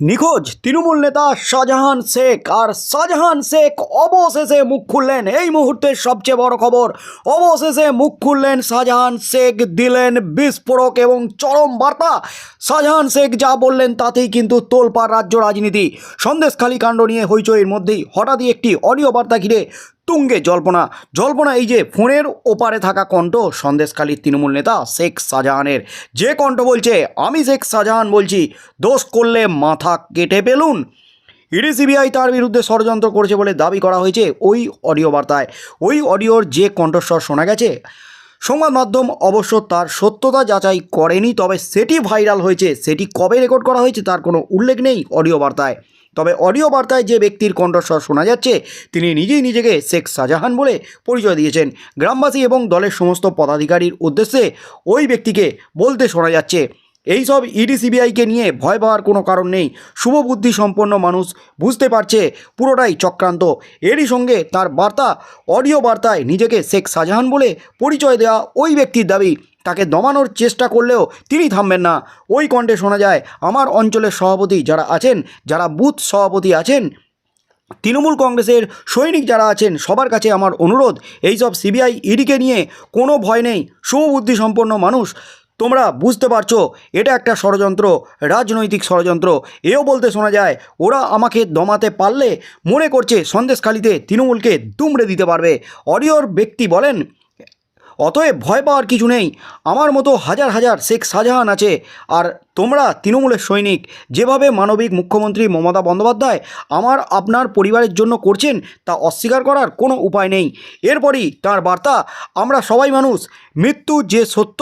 নিখোঁজ তৃণমূল নেতা শাহজাহান শেখ। আর শাহজাহান শেখ অবশেষে মুখ খুললেন। এই মুহূর্তের সবচেয়ে বড় খবর, অবশেষে মুখ খুললেন শাহজাহান শেখ, দিলেন বিস্ফোরক এবং চরম বার্তা। শাহজাহান শেখ যা বললেন তাতেই কিন্তু তোলপাড় রাজ্য রাজনীতি। সন্দেশখালী কাণ্ড নিয়ে হইচইয়ের মধ্যেই হঠাৎই একটি অডিও বার্তা ঘিরে তুঙ্গে জল্পনা। জল্পনা এই যে ফোনের ওপারে থাকা কণ্ঠ, সন্দেশখালীর তৃণমূল নেতা শেখ শাহজাহানের। যে কণ্ঠ বলছে, আমি শেখ শাহজাহান বলছি, দোষ করলে মাথা কেটে পেলুন ইডি সিবিআই তার বিরুদ্ধে ষড়যন্ত্র করেছে বলে দাবি করা হয়েছে ওই অডিও বার্তায়। ওই অডিওর যে কণ্ঠস্বর শোনা গেছে, সংবাদ মাধ্যম অবশ্য তার সত্যতা যাচাই করেনি, তবে সেটি ভাইরাল হয়েছে। সেটি কবে রেকর্ড করা হয়েছে তার কোনো উল্লেখ নেই অডিও বার্তায়। তবে অডিও বার্তায় যে ব্যক্তির কণ্ঠস্বর শোনা যাচ্ছে, তিনি নিজেই নিজেকে শেখ শাহজাহান বলে পরিচয় দিয়েছেন। গ্রামবাসী এবং দলের সমস্ত পদাধিকারীর উদ্দেশ্যে ওই ব্যক্তিকে বলতে শোনা যাচ্ছে। এই সব ইডি সিবিআইকে নিয়ে ভয় পাওয়ার কোনো কারণ নেই। শুভবুদ্ধি সম্পন্ন মানুষ বুঝতে পারছে পুরোটাই চক্রান্ত। এরই সঙ্গে তার বার্তা, অডিও বার্তায় নিজেকে শেখ শাহজাহান বলে পরিচয় দেওয়া ওই ব্যক্তির দাবি, তাকে দমানোর চেষ্টা করলেও তিনি থামবেন না। ওই কণ্ঠে শোনা যায়, আমার অঞ্চলের সভাপতি যারা আছেন, যারা বুথ সভাপতি আছেন, তৃণমূল কংগ্রেসের সৈনিক যারা আছেন, সবার কাছে আমার অনুরোধ এইসব সিবিআই ইডিকে নিয়ে কোনো ভয় নেই। সুবুদ্ধি সম্পন্ন মানুষ তোমরা বুঝতে পারছ, এটা একটা ষড়যন্ত্র, রাজনৈতিক ষড়যন্ত্র। এও বলতে শোনা যায়, ওরা আমাকে দমাতে পারলে মনে করছে সন্দেশখালিতে তৃণমূলকে দুমড়ে দিতে পারবে। অডিওর ব্যক্তি বলেন, অতএব ভয় পাওয়ার কিছু নেই। আমার মতো হাজার হাজার শেখ শাহজাহান আছে। আর তোমরা তৃণমূলের সৈনিক, যেভাবে মানবিক মুখ্যমন্ত্রী মমতা বন্দ্যোপাধ্যায় আমার আপনার পরিবারের জন্য করছেন, তা অস্বীকার করার কোনো উপায় নেই। এরপরই তার বার্তা, আমরা সবাই মানুষ, মৃত্যু যে সত্য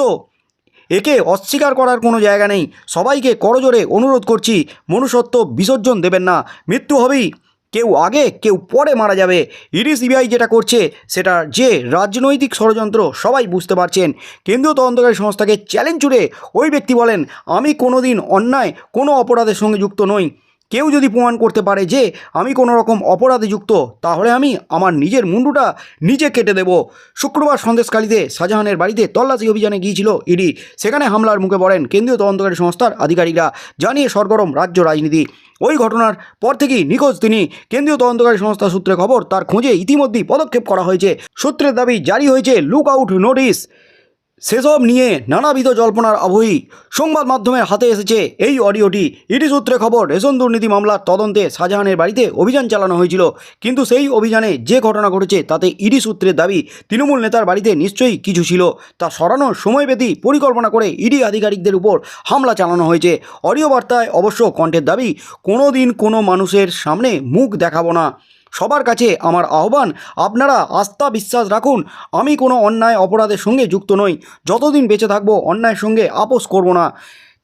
একে অস্বীকার করার কোনো জায়গা নেই। সবাইকে করজোরে অনুরোধ করছি, মনুষ্যত্ব বিসর্জন দেবেন না। মৃত্যু হবেই। কেউ আগে, কেউ পরে মারা যাবে। ইডি সিবিআই যেটা করছে, সেটা যে রাজনৈতিক ষড়যন্ত্র সবাই বুঝতে পারছেন। কেন্দ্রীয় তদন্তকারী সংস্থাকে চ্যালেঞ্জ জুড়ে ওই ব্যক্তি বলেন, আমি কোনো দিন অন্যায়, কোনো অপরাধের সঙ্গে যুক্ত নই। কেউ যদি প্রমাণ করতে পারে যে আমি কোনো রকম অপরাধে যুক্ত, তাহলে আমি আমার নিজের মুন্ডুটা নিজে কেটে দেব। শুক্রবার সন্দেশকালীতে শাহজাহানের বাড়িতে তল্লাশি অভিযানে গিয়েছিল ইডি। সেখানে হামলার মুখে পড়েন কেন্দ্রীয় তদন্তকারী সংস্থার আধিকারিকরা, জানিয়ে সরগরম রাজ্য রাজনীতি। ওই ঘটনার পর থেকেই নিখোঁজ তিনি। কেন্দ্রীয় তদন্তকারী সংস্থা সূত্রে খবর, তার খোঁজে ইতিমধ্যেই পদক্ষেপ করা হয়েছে। সূত্রের দাবি, জারি হয়েছে লুক আউট নোটিশ। সেসব নিয়ে নানাবিধ জল্পনার আবহী সংবাদ মাধ্যমের হাতে এসেছে এই অডিওটি। ইডি সূত্রে খবর, রেশন দুর্নীতি মামলার তদন্তে শাহজাহানের বাড়িতে অভিযান চালানো হয়েছিল। কিন্তু সেই অভিযানে যে ঘটনা ঘটেছে, তাতে ইডি সূত্রের দাবি, তৃণমূল নেতার বাড়িতে নিশ্চয়ই কিছু ছিল। তা সরানোর সময় ব্যতী পরিকল্পনা করে ইডি আধিকারিকদের উপর হামলা চালানো হয়েছে। অডিও বার্তায় অবশ্য কণ্ঠের দাবি কোনো দিন কোনো মানুষের সামনে মুখ দেখাবো না। সবার কাছে আমার আহ্বান, আপনারা আস্থা বিশ্বাস রাখুন, আমি কোনো অন্যায় অপরাধের সঙ্গে যুক্ত নই। যতদিন বেঁচে থাকব, অন্যায়ের সঙ্গে আপোষ করব না।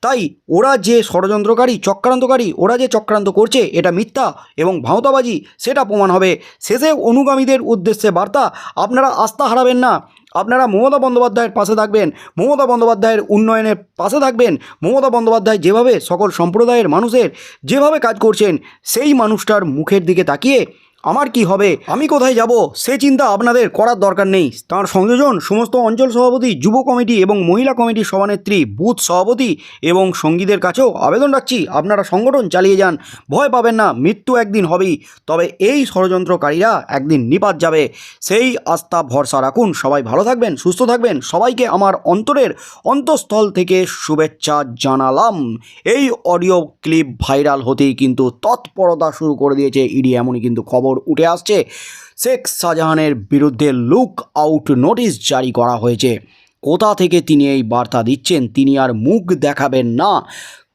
তাই ওরা যে ষড়যন্ত্রকারী, চক্রান্তকারী, ওরা যে চক্রান্ত করছে, এটা মিথ্যা এবং ভাঁওতাবাজি, সেটা প্রমাণ হবে। শেষে অনুগামীদের উদ্দেশ্যে বার্তা, আপনারা আস্থা হারাবেন না। আপনারা মমতা বন্দ্যোপাধ্যায়ের পাশে থাকবেন, মমতা বন্দ্যোপাধ্যায়ের উন্নয়নের পাশে থাকবেন, মমতা বন্দ্যোপাধ্যায় যেভাবে সকল সম্প্রদায়ের মানুষের যেভাবে কাজ করছেন, সেই মানুষটার মুখের দিকে তাকিয়ে আমার কি হবে? আমি কোথায় যাব? সে চিন্তা আপনাদের করার দরকার নেই। তার সংযোজন সমস্ত অঞ্চল সভাপতি, যুব কমিটি এবং মহিলা কমিটির সভানেত্রী, বুথ সভাপতি এবং সঙ্গীদের কাছেও আবেদন রাখছি। আপনারা সংগঠন চালিয়ে যান। ভয় পাবেন না, মৃত্যু একদিন হবেই। তবে এই ষড়যন্ত্রকারীরা একদিন নিপাত যাবে। সেই আস্থা, ভরসা রাখুন। সবাই ভালো থাকবেন, সুস্থ থাকবেন। সবাইকে আমার অন্তরের অন্তঃস্থল থেকে শুভেচ্ছা জানালাম। এই অডিও ক্লিপ ভাইরাল হতেই কিন্তু তৎপরতা শুরু করে দিয়েছে ইডি, এমনই কিন্তু খবর। উঠে আসছে। শেখ শাহজাহানের বিরুদ্ধে লুক আউট নোটিশ জারি করা হয়েছে। কোথা থেকে তিনি এই বার্তা দিচ্ছেন, তিনি আর মুখ দেখাবেন না।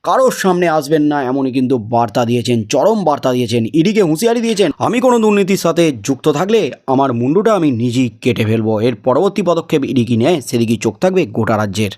কারোর সামনে আসবেন না, এমনই কিন্তু বার্তা দিয়েছেন, চরম বার্তা দিয়েছেন, ইডিকে হুঁশিয়ারি দিয়েছেন। আমি কোনো দুর্নীতির সাথে যুক্ত থাকলে আমার মুন্ডুটা আমি নিজেই কেটে ফেলব। এর পরবর্তী পদক্ষেপ ইডি কি নেয়, সেদিকেই চোখ থাকবে গোটা রাজ্যের।